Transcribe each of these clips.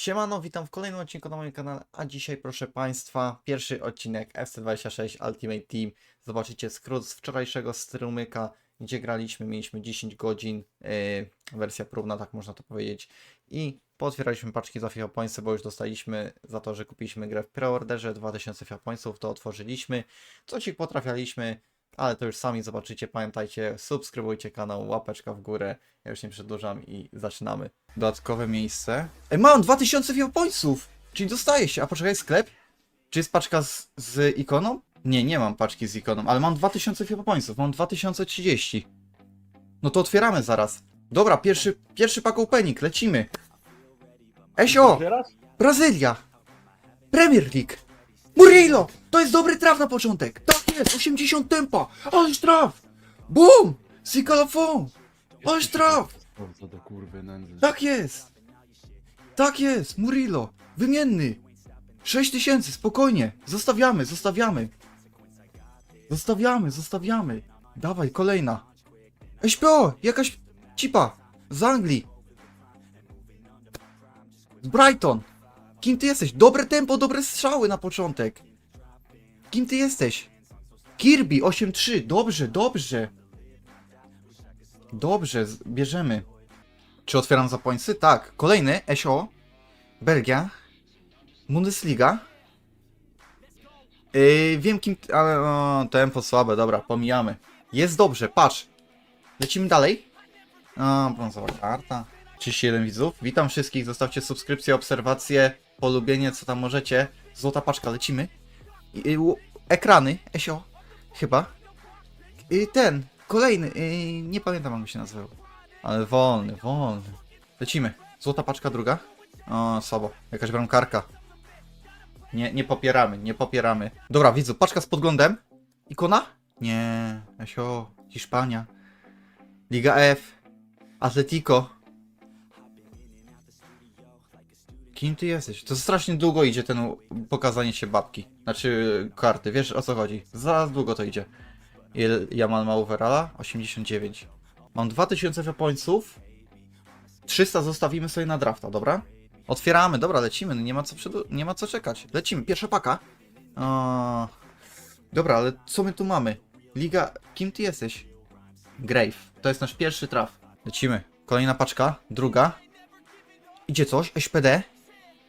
Siemano, witam w kolejnym odcinku na moim kanale, a dzisiaj proszę Państwa, pierwszy odcinek FC26 Ultimate Team. Zobaczycie skrót z wczorajszego strumyka, gdzie graliśmy, mieliśmy 10 godzin, yy, wersja próbna, tak można to powiedzieć. I pootwieraliśmy paczki za FIFA Pointsy, bo już dostaliśmy za to, że kupiliśmy grę w preorderze 2000 FIFA Pointsów, to otworzyliśmy. Co ci potrafialiśmy, ale to już sami zobaczycie. Pamiętajcie, subskrybujcie kanał, łapeczka w górę. Ja już nie przedłużam i zaczynamy. Dodatkowe miejsce. Ej, mam 2000 FIFA Pointsów! Czyli dostaje się. A poczekaj, sklep? Czy jest paczka z, z ikoną? Nie, nie mam paczki z ikoną, ale mam 2000 FIFA Pointsów. Mam 2030. No to otwieramy zaraz. Dobra, pierwszy, pierwszy pack opening, lecimy. Esio! Brazylia! Premier League! Murillo! To jest dobry traf na początek! Tak jest! 80 tempa! Ależ traf! Bum! Sikalafon! Ależ traf! Tak jest! Tak jest! Murillo! Wymienny! 6000, spokojnie! Zostawiamy, zostawiamy! Zostawiamy, zostawiamy! Dawaj, kolejna! Eśpio! Jakaś cipa! Z Anglii! Z Brighton! Kim ty jesteś? Dobre tempo, dobre strzały na początek! Kim ty jesteś? Kirby 8-3, dobrze, dobrze! Dobrze, bierzemy. Czy otwieram zapońcy? Tak. Kolejny, SO. Belgia. Bundesliga. Yy, wiem kim, ale tempo słabe, dobra, pomijamy. Jest dobrze, patrz. Lecimy dalej. O, brązowa karta. 31 widzów. Witam wszystkich, zostawcie subskrypcję, obserwacje, polubienie, co tam możecie. Złota paczka, lecimy. Ekrany, SO. Chyba. Ten, kolejny, nie pamiętam jak on się nazywał. Ale wolny, wolny. Lecimy. Złota paczka druga. O, słabo. Jakaś bramkarka. Nie, nie popieramy, nie popieramy. Dobra, widzu, paczka z podglądem. Ikona? Nie. Esio, Hiszpania. Liga F. Atletico. Kim ty jesteś? To strasznie długo idzie ten pokazanie się babki. Znaczy karty, wiesz o co chodzi. Zaraz długo to idzie. Ile Jamal ma overalla? 89. Mam 2000 pointsów. 300 zostawimy sobie na drafta, dobra? Otwieramy, dobra, lecimy, no nie ma co, nie ma co czekać. Lecimy, pierwsza paka. O... Dobra, ale co my tu mamy? Liga, kim ty jesteś? Grave, to jest nasz pierwszy traf. Lecimy, kolejna paczka, druga. Idzie coś, SPD.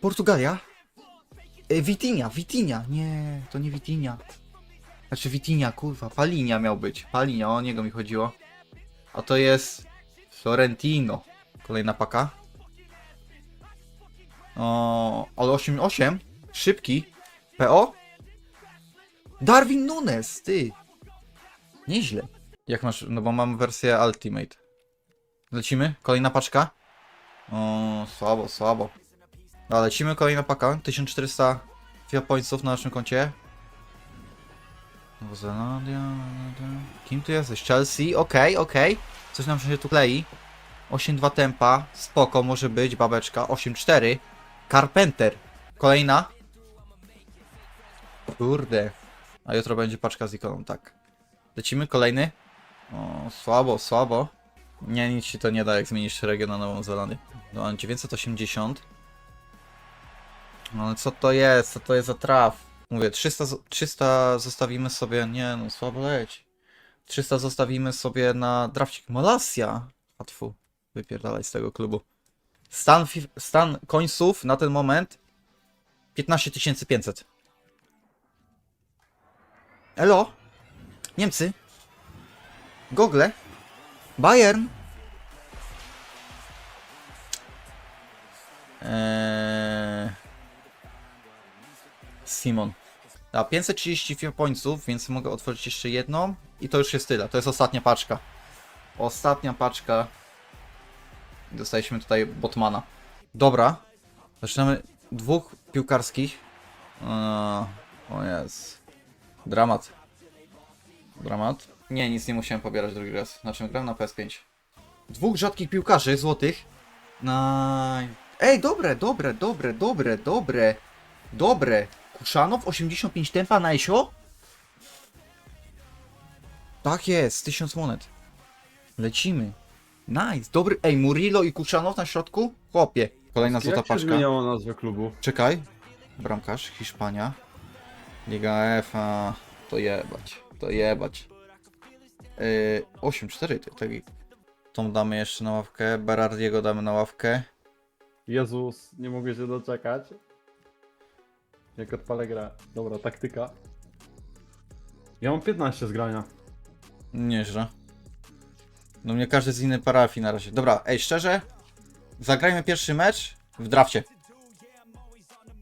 Portugalia. E, Witinia, Witinia, nie, to nie Witinia. Znaczy Witinia, kurwa, Palinia miał być. Palinia, o niego mi chodziło. A to jest Florentino. Kolejna paka. O, ale 8-8. Szybki. PO? Darwin Nunes, ty. Nieźle. Jak masz, no bo mam wersję Ultimate. Lecimy? Kolejna paczka. O, słabo, słabo. A lecimy, kolejna paka. 1400 FIA pointsów na naszym koncie. Nowa Zelandia. Kim ty jesteś? Chelsea? Okej, okej. Coś nam się tu klei. 8-2 tempa. Spoko, może być. Babeczka. 8-4. Carpenter. Kolejna. Kurde. A jutro będzie paczka z ikoną, tak. Lecimy, kolejny. O, słabo, słabo. Nie, nic ci to nie da, jak zmienisz region na Nową Zelandię. No, mam 980. No co to jest? Co to jest za traf? Mówię, 300, zo- 300 zostawimy sobie. Nie, no słabo leć. 300 zostawimy sobie na drafcik. Malasia. Łatwo. Wypierdalaj z tego klubu. Stan, stan końców na ten moment 15 500. Elo? Niemcy? Gogle? Bayern? Eee... Simon. A 530 few pointsów, więc mogę otworzyć jeszcze jedną i to już jest tyle. To jest ostatnia paczka. Ostatnia paczka. Dostaliśmy tutaj Botmana. Dobra. Zaczynamy dwóch piłkarskich. O, o jest. Dramat. Dramat. Nie, nic nie musiałem pobierać drugi raz. Na czym gram? Na PS5. Dwóch rzadkich piłkarzy złotych. Na... Ej, dobre, dobre, dobre, dobre, dobre. Dobre. Kuszanow 85 tempa na Esio? Tak jest, 1000 monet. Lecimy. Nice, dobry. Ej, Murillo i Kuszanow na środku? Chłopie. Kolejna złota Jak się paczka. zmieniało nazwę klubu? Czekaj. Bramkarz, Hiszpania. Liga F, a to jebać, to jebać. Yy, 8-4, to taki. Tą damy jeszcze na ławkę, Berardiego damy na ławkę. Jezus, nie mogę się doczekać. Jak odpalę grę. Dobra, taktyka. Ja mam 15 z grania. Nieźle. No mnie każdy z innej parafii na razie. Dobra, ej, szczerze, zagrajmy pierwszy mecz w drafcie.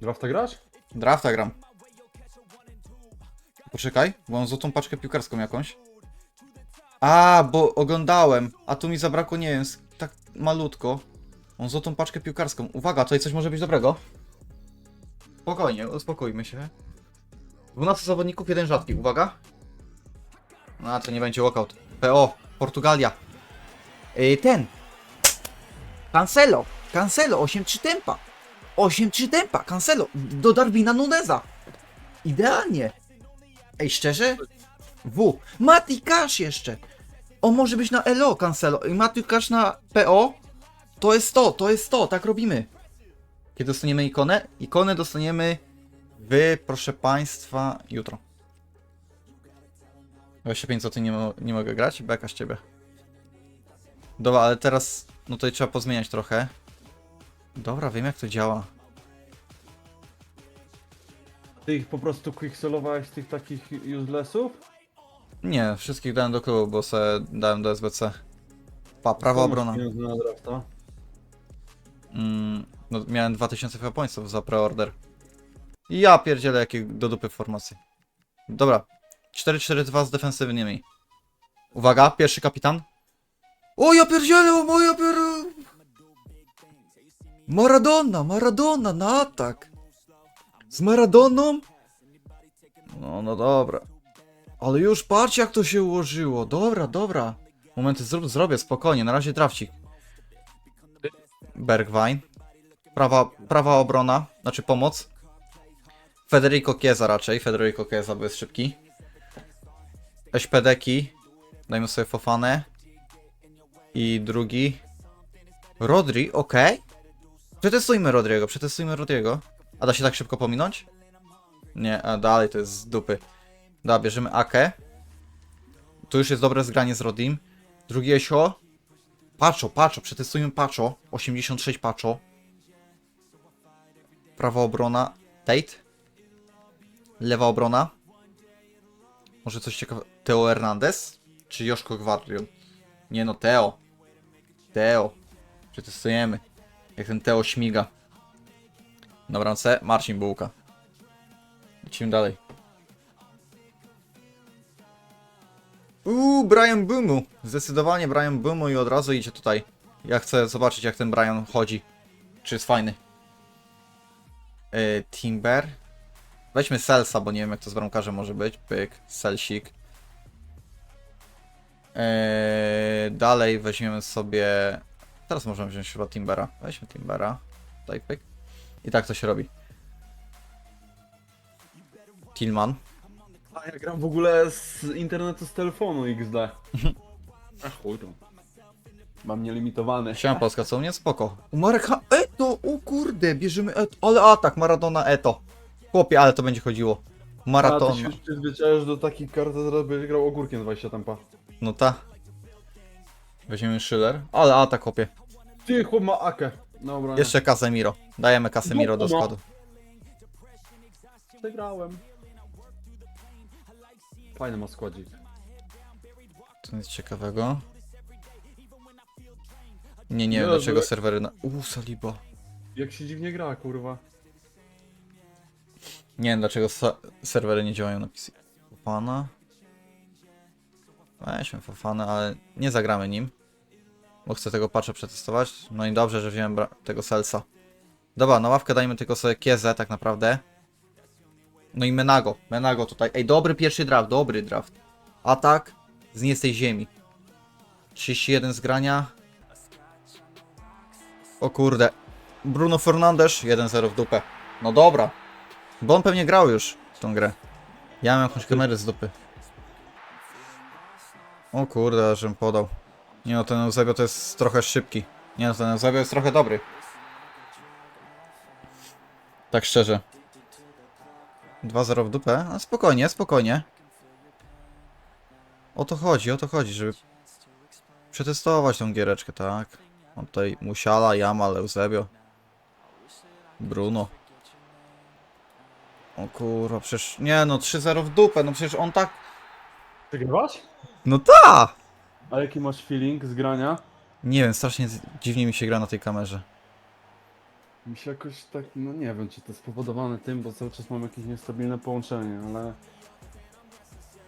Drafta grasz? Drafta gram. Poczekaj, bo mam złotą paczkę piłkarską jakąś. A, bo oglądałem, a tu mi zabrakło, nie wiem, tak malutko. Mam złotą paczkę piłkarską. Uwaga, tutaj coś może być dobrego. Spokojnie, uspokójmy się. 12 zawodników, jeden rzadki, uwaga. A, to nie będzie walkout. PO, Portugalia. Yy, ten. Cancelo, Cancelo, 8-3 tempa. 8-3 tempa, Cancelo, do Darwina Nuneza. Idealnie. Ej, szczerze? W. Mati Cash jeszcze. On może być na LO Cancelo i Mati Cash na PO. To jest to, to jest to, tak robimy. Kiedy dostaniemy ikonę? Ikonę dostaniemy w, proszę państwa, jutro. 25 zł nie, mo nie mogę grać, beka z ciebie. Dobra, ale teraz, no tutaj trzeba pozmieniać trochę. Dobra, wiem jak to działa. Ty ich po prostu quickselowałeś z tych takich uselessów? Nie, wszystkich dałem do klubu, bo se dałem do SBC. Pa, prawa obrona. drafta? Mm, no, miałem 2000 pointsów za preorder. Ja pierdzielę jakie do dupy formacje. Dobra. 4-4-2 z defensywnymi. Uwaga, pierwszy kapitan. O ja pierdzielę, o moja pier... Maradona, Maradona na atak. Z Maradoną? No, no dobra. Ale już patrz jak to się ułożyło. Dobra, dobra. Momenty zrób, zrobię, spokojnie, na razie drafcik. Bergwijn. Prawa, prawa obrona, znaczy pomoc. Federico Chiesa raczej, Federico Chiesa, bo jest szybki. Eśpedeki. Dajmy sobie Fofanę. I drugi. Rodri, ok. Przetestujmy Rodriego, przetestujmy Rodriego. A da się tak szybko pominąć? Nie, a dalej to jest z dupy. Dobra, bierzemy Akę. Tu już jest dobre zgranie z Rodim. Drugi Esio. Pacho, Pacho, przetestujmy Pacho. 86 Pacho. Prawa obrona Tate. Lewa obrona. Może coś ciekawego. Teo Hernandez? Czy Joszko Gwardiol? Nie no, Teo. Teo. Przetestujemy. Jak ten Teo śmiga. Na bramce Marcin Bułka. Lecimy dalej. Uuu, Brian Boomu. Zdecydowanie Brian Boomu i od razu idzie tutaj. Ja chcę zobaczyć jak ten Brian chodzi. Czy jest fajny. Yy, Timber. Weźmy Selsa, bo nie wiem jak to z bramkarzem może być. Pyk, Selsik. Yy, dalej weźmiemy sobie... Teraz możemy wziąć chyba Timbera. Weźmy Timbera. Tak, pyk. I tak to się robi. Tillman. A ja gram w ogóle z internetu z telefonu XD. Ach chuj tam. Mam nielimitowany. Siema Polska, co mnie? Spoko. Marek ha Eto, o kurde, bierzemy Eto, ale atak, Maradona Eto. Chłopie, ale to będzie chodziło. A ty się już przyzwyczajasz do takich kart, że zaraz będziesz grał ogórkiem 20 tempa. No ta. Weźmiemy Schiller. Ale atak, chłopie. Ty chłop ma akę. Dobra. Jeszcze Casemiro. Dajemy Casemiro do składu. Przegrałem. Fajny ma składzik. Co jest ciekawego? Nie, nie wiem dlaczego serwery na... Uuu, Saliba. Jak się dziwnie gra, kurwa. Nie wiem dlaczego serwery nie działają na PC. Fofana. Weźmy Fofana, ale nie zagramy nim. Bo chcę tego patcha przetestować. No i dobrze, że wziąłem tego Selsa. Dobra, na ławkę dajmy tylko sobie Kiezę tak naprawdę. No i Menago. Menago tutaj. Ej, dobry pierwszy draft, dobry draft. Atak z nie z tej ziemi. 31 z grania. O kurde. Bruno Fernandes 1-0 w dupę. No dobra. Bo on pewnie grał już w tą grę. Ja mam jakąś kamerę z dupy. O kurde, żem podał. Nie no, ten Eusebio to jest trochę szybki. Nie no, ten Eusebio jest trochę dobry. Tak szczerze. 2-0 w dupę? A spokojnie, spokojnie. O to chodzi, o to chodzi, żeby przetestować tą giereczkę, tak? Mam tutaj Musiala, Jamal, Eusebio. Bruno. O kurwa, przecież... Nie no, 3-0 w dupę, no przecież on tak... Przegrywasz? No ta! A jaki masz feeling z grania? Nie wiem, strasznie z- dziwnie mi się gra na tej kamerze. Mi się jakoś tak, no nie wiem, czy to spowodowane tym, bo cały czas mam jakieś niestabilne połączenie, ale...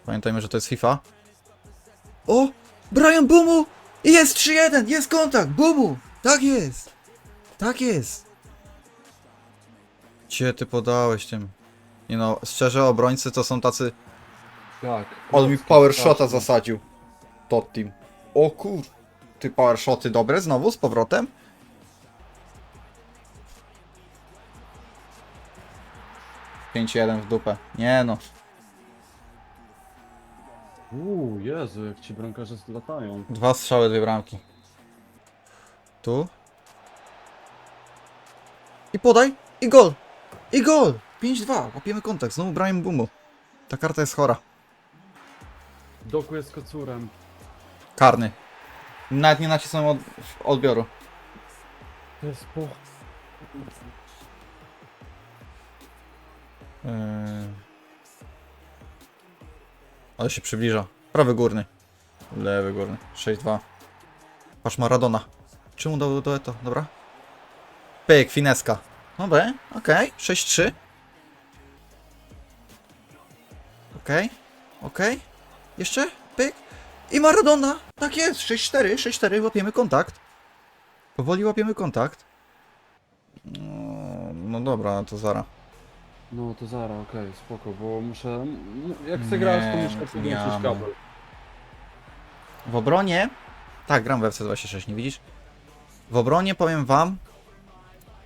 Pamiętajmy, że to jest FIFA. O! Brian Bumu! I Jest 3-1! Jest kontakt! Bumu! Tak jest! Tak jest! Cie ty podałeś tym. Nie no, szczerze, obrońcy to są tacy... Tak. On mi power shota zasadził. Tot team. O kur... Ty power shoty dobre znowu z powrotem? Pięć jeden w dupę. Nie no. Uuu, Jezu, jak ci bramkarze latają. Dwa strzały, dwie bramki. Tu. I podaj. I gol. I gol. 5-2. Łapiemy kontakt. Znowu Brian Bumu. Ta karta jest chora. Doku jest kocurem. Karny. Nawet nie nacisnąłem od, odbioru. To jest po... Yy. Ale się przybliża. Prawy górny. Lewy górny. 6-2. Patrz Maradona. Czemu dał do to? Dobra. Pyk, fineska. Dobra, okej. 6-3. Okej, okej. Jeszcze? Pyk. I Maradona. Tak jest. 6-4, 6-4. Łapiemy kontakt. Powoli łapiemy kontakt. No, no dobra, to zara. No to zara, okej, spoko, bo muszę... m- Jak chcę grać, to muszę podłączyć kabel. W obronie. Tak, gram w FC26, nie widzisz? W obronie powiem wam.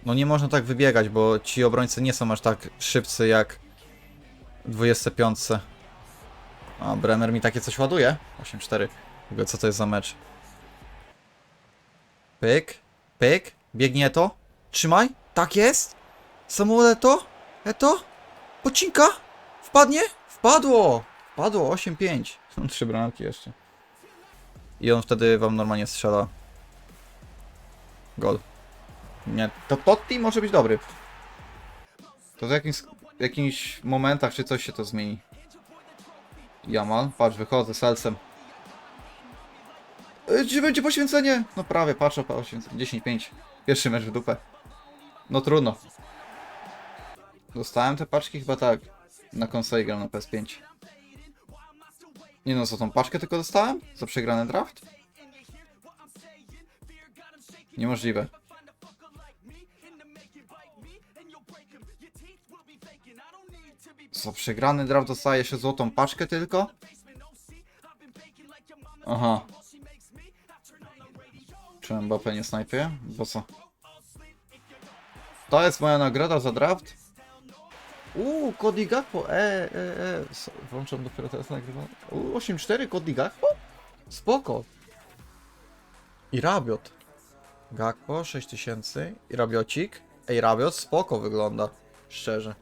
No nie można tak wybiegać, bo ci obrońcy nie są aż tak szybcy jak w 25. A Bremer mi takie coś ładuje. 8-4. W ogóle co to jest za mecz? Pyk, pyk, biegnie to. Trzymaj, tak jest. Samuel Eto, Eto, pocinka, wpadnie, wpadło, wpadło, 8-5. Są trzy bramki jeszcze. I on wtedy wam normalnie strzela. Gol. Nie, to Totti może być dobry. To w jakimś, w jakimś momentach czy coś się to zmieni. Jamal, patrz, wychodzę z Elsem. E, Gdzie będzie poświęcenie? No prawie, poświęcenie. 10-5. Pierwszy mecz w dupę. No trudno. Dostałem te paczki? Chyba tak. Na konsoli gram na PS5. Nie no, za tą paczkę tylko dostałem? Za przegrany draft? Niemożliwe. Za przegrany draft dostaje się złotą paczkę tylko? Aha. Czy Mbappé nie snajpie? Bo co? To jest moja nagroda za draft? Uuu, Cody Gakpo, e, e, e, włączam dopiero teraz nagrywanie. Uuu, 8-4 Cody Gakpo? Spoko. I Rabiot. Gakpo, 6000. I Rabiocik. Ej, Rabiot spoko wygląda. Szczerze.